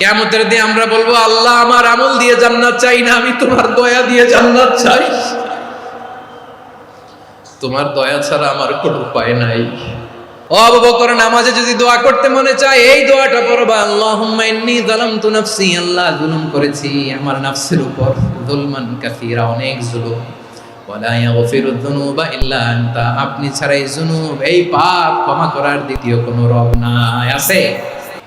কেমতের দিয়ে আমরা বলব, আল্লাহ আমার আমল দিয়ে জান্নাত চাই না, আমি তোমার দয়া দিয়ে জান্নাত চাই। তোমার দয়া ছাড়া আমার কোনো উপায় নাই। আপনি ছাড়াই জুনুব, এই পাপ ক্ষমা করার দ্বিতীয় কোনো রব নাই, আছে?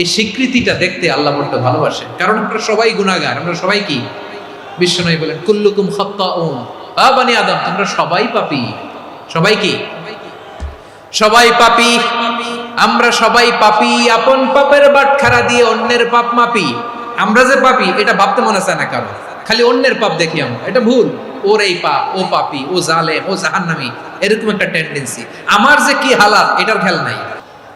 এই স্বীকৃতিটা দেখতে আল্লাহ বড্ড ভালোবাসে। কারণ আমরা সবাই গুণাগার আমরা সবাই কি? বিশ্বনয় বলেন, কুল্লুকুম খাত্তাউন, আ বানি আদম, তোমরা সবাই পাপী। সবাই কি? সবাই পাপী। আমরা সবাই পাপী, আপন পাপের বাটখারা দিয়ে অন্যের পাপ মাপি। আমরা যে পাপী, এটা ভাবতে মনে চায় না কারও। খালি অন্যের পাপ দেখি আমরা, এটা ভুল। ওর এই পাপ, ও পাপি, ও জালে ও জাহান্নামি, এরকম একটা টেন্ডেন্সি আমার যে কি হালাত এটার খেয়াল নাই।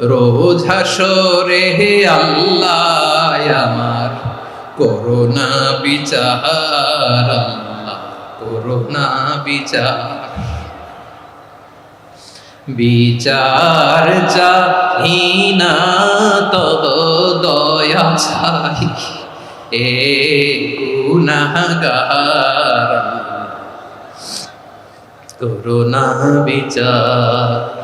রোজ হাসরে হে আল্লাহ আমার। করোনা বিচার, আল্লাহ, করোনা বিচার। বিচার চাহিনা তব দয়া চাই এ গুনাহগার করোনা বিচার।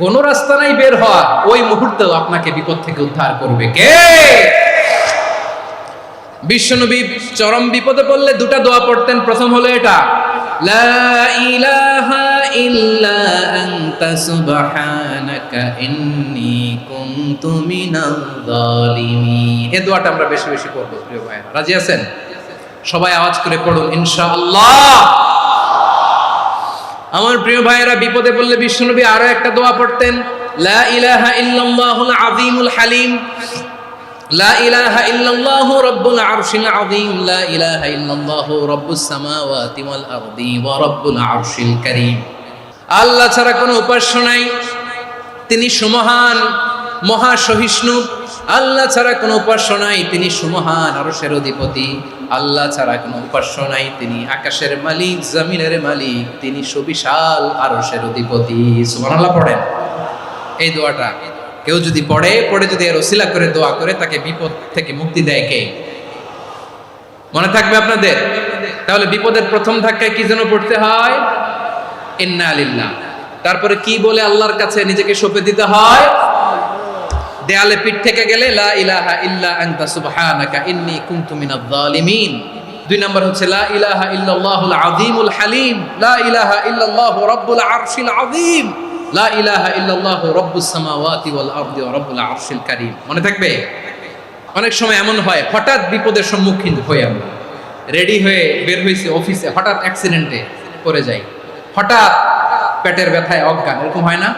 কোন রাস্তা নাই বের হওয়া, ওই মুহূর্তেও আপনাকে বিপদ থেকে উদ্ধার করবে। কে? বিশ্বনবী চরম বিপদে পড়লে দুটা দোয়া পড়তেন। প্রথম হলো এটা, লা ইলাহা ইল্লা আনতা সুবহানাকা ইন্নী কুনতু মিনাল জালিমিন এই দোয়াটা আমরা বেশি বেশি করব প্রিয় ভাই রাজি আছেন? সবাই আওয়াজ করে পড়ুন, ইনশাআল্লাহ। আমার প্রিয় ভাইয়েরা, বিপদে পড়লে বিশ্বনবী আরও একটা দোয়া পড়তেন, লা ইলাহা ইল্লাল্লাহুল আযীমুল হালিম, লা ইলাহা ইল্লাল্লাহু রাব্বুল আরশিল আযীম, লা ইলাহা ইল্লাল্লাহু রাব্বুস সামাওয়াতি ওয়াল আরদি ওয়া রাব্বুল আরশিল কারীম। আল্লাহ ছাড়া কোনো উপাস্য নাই, তিনি সুমহান, মহা সহিষ্ণু। আল্লাহ ছাড়া কোনো উপাস্য নাই, তিনি সুমহান আরশের অধিপতি। আল্লাহ ছাড়া কোনো উপাস্য নাই। তিনি আকাশের মালিক, জমিনের মালিক, তিনি সুবিশাল আরশের অধিপতি। সুবহানাল্লাহ, পড়েন। এই দোয়াটা কেউ যদি পড়ে পড়ে যদি এর ওসিলা করে, দোয়া করে, তাকে বিপদ থেকে মুক্তি দেয় কে? মনে থাকবে আপনাদের? তাহলে বিপদের প্রথম ধাক্কায় কি যেন পড়তে হয়? ইন্না আলিল্লাহ তারপরে কি বলে আল্লাহর কাছে নিজেকে সঁপে দিতে হয়? দেয়ালে পিঠ থেকে গেলে, লা ইলাহা ইল্লা আনতা সুবহানাকা ইন্নী কুনতু মিনাজ জালিমিন দুই নম্বর হচ্ছে, লা ইলাহা ইল্লাল্লাহুল আযীমুল হালিম। লা ইলাহা ইল্লাল্লাহু রাব্বুল আরশিল আযীম। লা ইলাহা ইল্লাল্লাহু রাব্বুস সামাওয়াতি ওয়াল আরদি ওয়া রাব্বুল আরশিল কারীম। মনে থাকবে? অনেক সময় এমন হয়, হঠাৎ বিপদের সম্মুখীন হয়ে আমরা। রেডি হয়ে বের হয়েছে অফিসে, হঠাৎ অ্যাক্সিডেন্টে পড়ে যাই। হঠাৎ পেটের ব্যথায় অজ্ঞান, এরকম হয় না?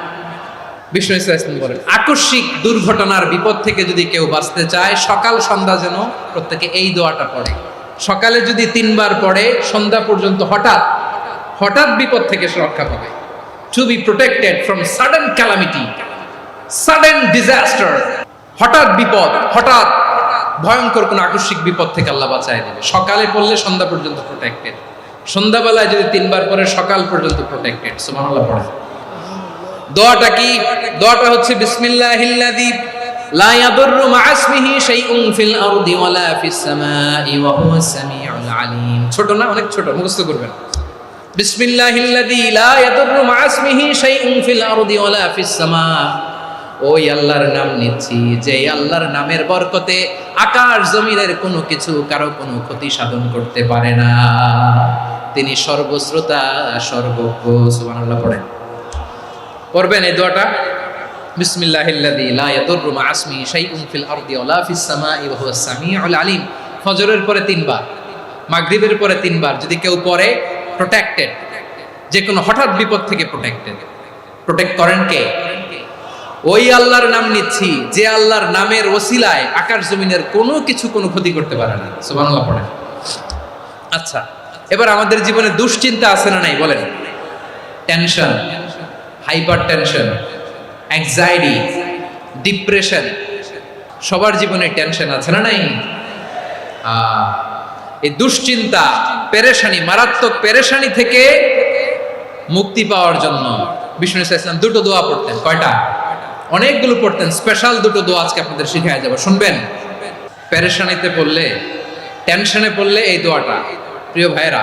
বিষ্ণু ইসলাম বলেন, আকস্মিক দুর্ঘটনার বিপদ থেকে যদি কেউ বাঁচতে চায়, সকাল সন্ধ্যা যেন প্রত্যেকে এই দোয়াটা পড়ে। সকালে যদি তিনবার পড়ে, সন্ধ্যা পর্যন্ত হঠাৎ হঠাৎ বিপদ থেকে সে রক্ষা পাবে। To be protected from sudden calamity sudden disaster হঠাৎ বিপদ, হঠাৎ ভয়ঙ্কর কোন আকস্মিক বিপদ থেকে আল্লাহ বাঁচায় দেবে। সকালে পড়লে সন্ধ্যা পর্যন্ত প্রোটেক্টেড সন্ধ্যাবেলায় যদি তিনবার পরে সকাল পর্যন্ত প্রোটেক্টেড সুবহানাল্লাহ পড়ে দোয়াটা কি? দোয়াটা হচ্ছে, বিসমিল্লাহিল্লাযী লা ইয়াদুররু মা ইসমিহি শাইউন ফিল আরদি ওয়ালা ফিস সামাই ওয়া হুয়াস সামিউল আলিম। ছোট না? অনেক ছোট, মুখস্থ করবেন। বিসমিল্লাহিল্লাযী লা ইয়াদুররু মা ইসমিহি শাইউন ফিল আরদি ওয়ালা ফিস সামা। ওই আল্লাহর নাম নিচ্ছি, যে আল্লাহর নামের বরকতে আকাশ জমিনের কোনো কিছু কারও কোনো ক্ষতি সাধন করতে পারে না। তিনি সর্বশ্রোতা, সর্বজ্ঞ, সুবহানাল্লাহ পড়েন। পড়বেন এই দোয়াটা? বিসমিল্লাহিল্লাযী লা ইয়াদুররু মা আসমি শাইউন ফিল আরদি ওয়া লা ফিস সামাই ওয়া হুয়াস সামিউল আলিম। ফজরের পরে তিনবার, মাগরিবের পরে তিনবার যদি কেউ পড়ে প্রোটেক্টেড যে কোনো হঠাৎ বিপদ থেকে প্রোটেক্টেড প্রোটেক্ট করেন কে? ওই আল্লাহর নাম নিচ্ছি, যে আল্লাহর নামের ওসিলায় আকাশ জমিনের কোনো কিছু কোনো ক্ষতি করতে পারে না। সুবহানাল্লাহ পড়েন। আচ্ছা এবার আমাদের জীবনে দুশ্চিন্তা আছে না নাই? বলেন। Tension hyper tension anxiety depression সবার জীবনে টেনশন আছে না নাই? এই দুশ্চিন্তা, পেরেশানি, মারাত্মক পেরেশানি থেকে মুক্তি পাওয়ার জন্য বিষ্ণু ইসলাম দুটো দোয়া পড়তেন, কয়টা? অনেকগুলো পড়তেন স্পেশাল দুটো দোয়া আজকে আপনাদের শিখায় যাব, শুনবেন? পেরেশানিতে পড়লে টেনশনে পড়লে এই দোয়াটা, প্রিয় ভাইরা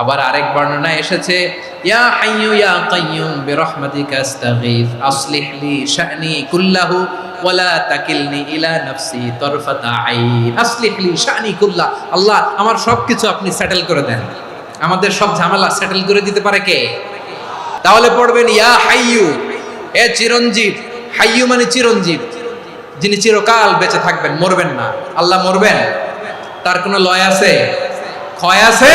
আবার আরেক বর্ণনায় এসেছে, ইয়া ইয়া কুল্লাহু তাকিলনি ইলা নাফসি তরফাতা আল্লাহ, আমার সবকিছু আপনি সেটেল করে দেন। আমাদের সব ঝামেলা সেটেল করে দিতে পারে কে? তাহলে পড়বেন, ইয়া হাইয়ু, এ চিরঞ্জীব। হাইয়ু মানে চিরঞ্জীব, যিনি চিরকাল বেঁচে থাকবেন, মরবেন না। আল্লাহ মরবেন? তার কোনো লয় আছে? ক্ষয় আছে?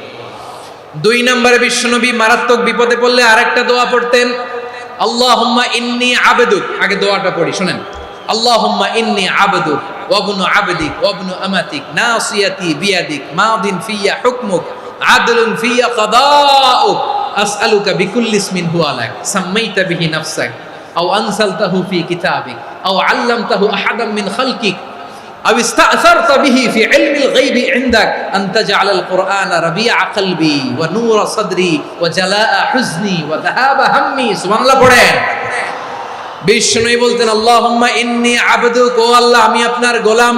দুই নম্বরে বিশ্বনবী মারাত্মক বিপদে পড়লে আরেকটা দোয়া পড়তেন, আল্লাহুম্মা ইন্নি আবেদুক আগে দোয়াটা পড়ি, শোনেন, আল্লাহুম্মা ইন্নি আবেদুক ওয়াবনু আবেদিক ওয়াবনু আমাতিক, নাসিয়াতি বিয়াদিক, মাদিন ফিয়া হুকমুক, আদলুন ফিয়া কাদাউক, আসআলুকা বিকুল্লি ইসমিন হুয়া লাক, সাম্মাইতা বিহি নাফসাক, আও আনসালতাহু ফি কিতাবিক, আও আল্লামতাহু আহাদাম মিন খালকিক أو استأثرت به في علم الغيب عندك أن تجعل القرآن ربيع قلبي ونور صدري وجلاء حزني وذهاب همي سبحان الله পড়েন বিষ্ণুই বলতেন আল্লাহুম্মা ইন্নী আবদুক ও আল্লাহ আমি আপনার গোলাম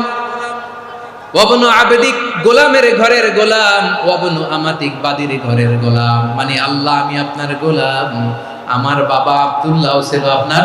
ওয়াবনু আবেদিক গোলামের ঘরের গোলাম ওয়াবনু আমাতিক বাদির ঘরের গোলাম মানে আল্লাহ আমি আপনার গোলাম আমার বাবা আব্দুল্লাহ ছিল আপনার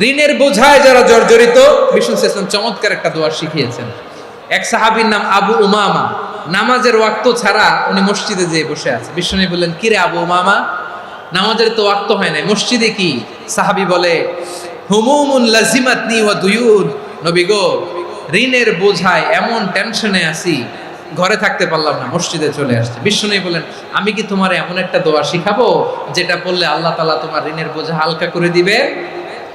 ঋণের বোঝায় যারা জর্জরিত বিষ্ণু ইসলাম চমৎকার একটা দোয়া শিখিয়েছেন। এক সাহাবীর নাম আবু উমামা। নামাজের ওয়াক্ত ছাড়া উনি মসজিদে যেয়ে বসে আছে। বিষ্ণু বললেন কিরে আবু উমামা? নামাজের তো ওয়াক্ত হয় না মসজিদে কি? সাহাবি বলে, হুমুমুন লাজিমাতনি ওয়া দুয়ুন। নবী গো, ঋণের বোঝায় এমন টেনশনে আছি, ঘরে থাকতে পারলাম না, মসজিদে চলে আসছে। বিষ্ণু বলেন আমি কি তোমার এমন একটা দোয়া শিখাবো, যেটা বললে আল্লাহ তালা তোমার ঋণের বোঝা হালকা করে দিবে?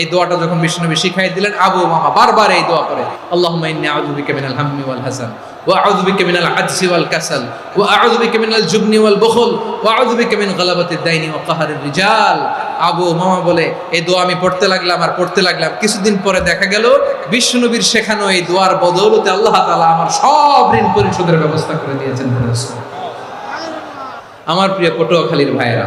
এই দোয়াটা যখন বিষ্ণুনবী শিখাই দিলেন, আবু মামা বারবার এই দোয়া করে আউযু বিকা মিনাল হাম্মি ওয়াল হাসান, ওয়া আউযু বিকা মিনাল ওয়াল কাসাল, ওয়া আউযু বিকা মিনাল জুবনি ওয়াল বুখল, ওয়া আউযু বিকা মিন দাইনি ওয়া কাহরির রিজাল। আবু মামা বলে, এই দোয়া আমি পড়তে লাগলাম আর পড়তে লাগলাম। কিছুদিন পরে দেখা গেল বিষ্ণুনবীর শেখানো এই দোয়ার বদৌলতে আল্লাহ তাআলা আমার সব ঋণ পরিশোধের ব্যবস্থা করে দিয়েছেন আমার প্রিয় পটুয়াখালীর ভাইয়েরা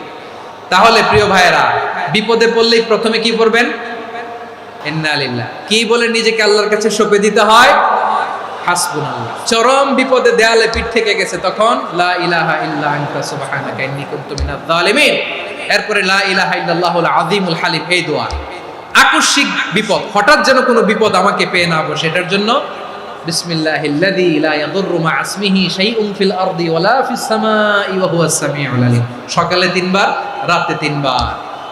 তাহলে প্রিয় ভাইয়েরা, বিপদে পড়লেই প্রথমে কি পড়বেন? ইন্নালিল্লাহ। কি বলে নিজেকে আল্লাহর কাছে সঁপে দিতে হয়? চরম বিপদে দেয়ালে পিঠ থেকে গেছে তখন, লা ইলাহা ইল্লা আনতা সুবহানাকা ইন্নী কুনতু মিনাজ জালিমিন এরপরে লা ইলাহা ইল্লাল্লাহুল আযীমুল হালিম, এই দোয়া। আকস্মিক বিপদ, হঠাৎ যেন কোনো বিপদ আমাকে পেয়ে না বসে, এটার জন্য বিসমিল্লাহিল্লাযী লা ইয়াদুররু মা ইসমিহি শাইউন ফিল আরদি ওয়ালা ফিস সামাই ওয়া হুয়াস সামিউল আলিম। সকালে তিনবার রাতে তিনবার।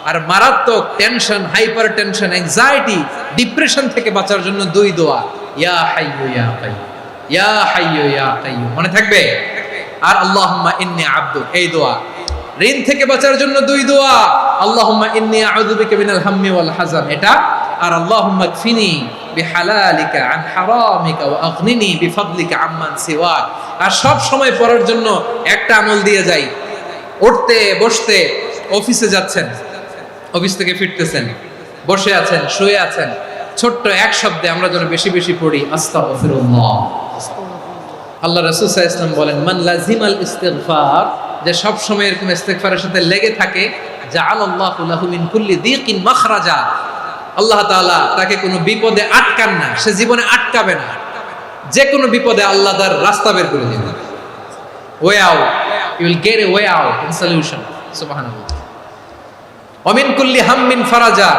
আর মারাত্মক tension hyper tension anxiety depression থেকে বাঁচার জন্য দুই দোয়া। ইয়া হাইয়ু ইয়া কাইয়্যুম। ইয়া হাইয়ু ইয়া কাইয়্যুম। মনে থাকবে? আর আল্লাহুম্মা ইন্নী আবদুক এই দোয়া। ঋণ থেকে বাঁচার জন্য দুই দোয়া। আল্লাহুম্মা ইন্নী আউযু বিকা মিনাল হাম্মি ওয়াল হাযান। এটা আর কফিনি বিহালালিকা আন হারামিকা ওয়া আগনিনি বিফadlika আম্মান আর সব সময় পড়ার জন্য একটা আমল দিয়ে যাই। উঠতে, বসতে, অফিসে যাচ্ছেন, অফিস থেকে ফিরতেছেন, বসে আছেন, শুয়ে আছেন। ছোট্ট এক শব্দে আমরা যেন বেশি বেশি পড়ি, আস্তাগফিরুল্লাহ। আল্লাহ রাসূল সাল্লাল্লাহু আলাইহি বলেন, মান লাজিমাল ইস্তিগফার যে সব সময় এরকম ইস্তেগফারের সাথে লেগে থাকে যা আল্লাহু লাহু কুল্লি দিকিন মাখরাজা আল্লাহ তাআলা তাকে কোনো বিপদে আটকান না, সে জীবনে আটকাবে না। যে কোনো বিপদে আল্লাহ তার রাস্তা বের করে দেবে। Way out you will get a way out in solution সুবহানাল্লাহ। অমিন কুল্লি হাম্মিন ফারাজা,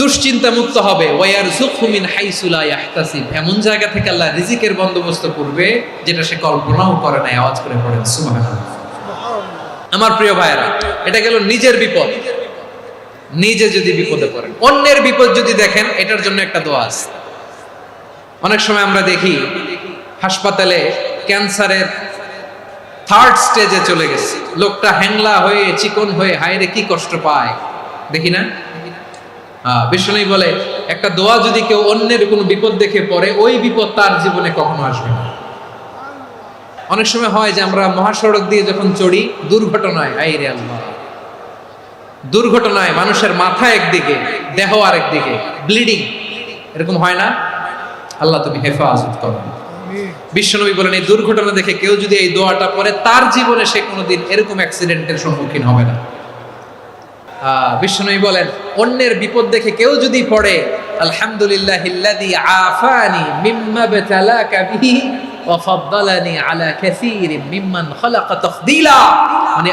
দুশ্চিন্তা মুক্ত হবে। ওয়ার জুখমিন হাইসুলা ইয়াহতাসিব। এমন জায়গা থেকে আল্লাহ রিজিকের বন্দোবস্ত করবে, যেটা সে কল্পনাও করে না আওয়াজ করে সুবহানাল্লাহ। আমার প্রিয় ভাইয়েরা, এটা গেল নিজের বিপদ। নিজে যদি বিপদে পড়েন, অন্যের বিপদ যদি দেখেন, এটার জন্য একটা দোয়া আছে। অনেক সময় আমরা দেখি, হাসপাতালে ক্যান্সারের থার্ড স্টেজে চলে গেছে। লোকটা হ্যাংলা হয়ে, চিকন হয়ে হায়রে কি কষ্ট পায়। দেখি না? বিষ্ণু বলে, একটা দোয়া যদি কেউ অন্যের কোনো বিপদ দেখে পড়ে, ওই বিপদ তার জীবনে কখনো আসবে না। অনেক সময় হয় যে আমরা মহাসড়ক দিয়ে যখন চড়ি, দুর্ঘটনায় আইরে আল্লাহ। দুর্ঘটনায় মানুষের মাথা একদিকে, দেহ আরেক দিকে ব্লিডিং এরকম হয় না? আল্লাহ তুমি হেফাজত করো। বিশ্বনবী বলেন, এই দুর্ঘটনা দেখে কেউ যদি এই দোয়াটা পড়ে, তার জীবনে সে কোনোদিন এরকম অ্যাক্সিডেন্টের সম্মুখীন হবে না। বিশ্বনবী বলেন, অন্যের বিপদ দেখে কেউ যদি পড়ে আলহামদুলিল্লাহ ইল্লাযী আফানি মিম্মা বাতালাকা বিহি ওয়া ফাদ্দালানি আলা কাসীরিম মিম্মান খালাকা তাফদীলা। মানে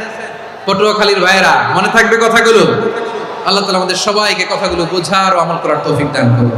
পটুয়াখালীর ভাইয়েরা, মনে থাকবে কথাগুলো? আল্লাহ তালা আমাদের সবাইকে কথাগুলো বোঝার ও আমল করার তৌফিক দান করুন।